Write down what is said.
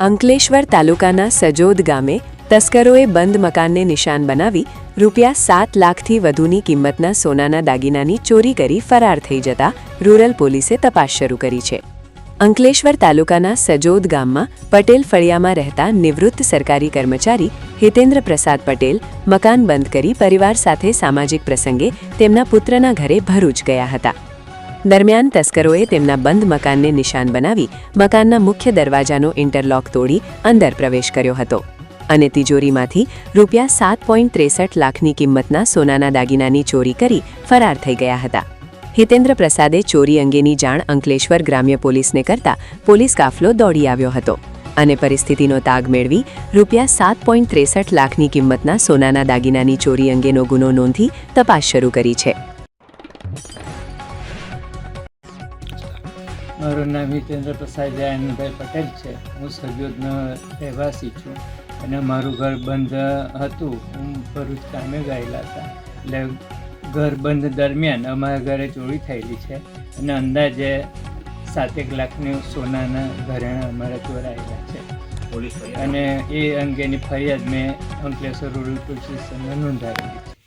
અંકલેશ્વર તાલુકાના સજોદ ગામે તસ્કરોએ બંધ મકાનને નિશાન બનાવી રૂપિયા સાત લાખથી વધુની કિંમતના સોનાના દાગીનાની ચોરી કરી ફરાર થઈ જતા રૂરલ પોલીસે તપાસ શરૂ કરી છે. અંકલેશ્વર તાલુકાના સજોદ ગામમાં પટેલ ફળિયામાં રહેતા નિવૃત્ત સરકારી કર્મચારી હિતેન્દ્ર પ્રસાદ પટેલ મકાન બંધ કરી પરિવાર સાથે સામાજિક પ્રસંગે તેમના પુત્રના ઘરે ભરૂચ ગયા હતા. દરમિયાન તસ્કરોએ તેમના બંધ મકાનને નિશાન બનાવી મકાનના મુખ્ય દરવાજાનો ઇન્ટરલોક તોડી અંદર પ્રવેશ કર્યો હતો. અને તિજોરીમાંથી રૂપિયા સાત પોઈન્ટ ત્રેસઠ લાખની કિંમતના સોનાના દાગીનાની ચોરી કરી ફરાર થઈ ગયા હતા. હિતેન્દ્ર પ્રસાદે ચોરી અંગેની જાણ અંકલેશ્વર ગ્રામ્ય પોલીસને કરતા પોલીસ કાફલો દોડી આવ્યો હતો અને પરિસ્થિતિનો તાગ મેળવી રૂપિયા સાત પોઈન્ટ ત્રેસઠ લાખની કિંમતના સોનાના દાગીનાની ચોરી અંગેનો ગુનો નોંધી તપાસ શરૂ કરી છે. મારું નામ હિતેન્દ્ર પ્રસાદ જયંતભાઈ પટેલ છે. હું સજોદનો રહેવાસી છું અને મારું ઘર બંધ હતું. હું ભરૂચ કામે ગયેલા હતા. એટલે ઘર બંધ દરમિયાન અમારા ઘરે ચોરી થયેલી છે અને અંદાજે સાતેક લાખની સોનાના ઘરેણા અમારા ચોરાયેલા છે. અને એ અંગેની ફરિયાદ મેં અંકલેશ્વર રૂરલ પોલીસ સ્ટેશનમાં નોંધાવેલી છે.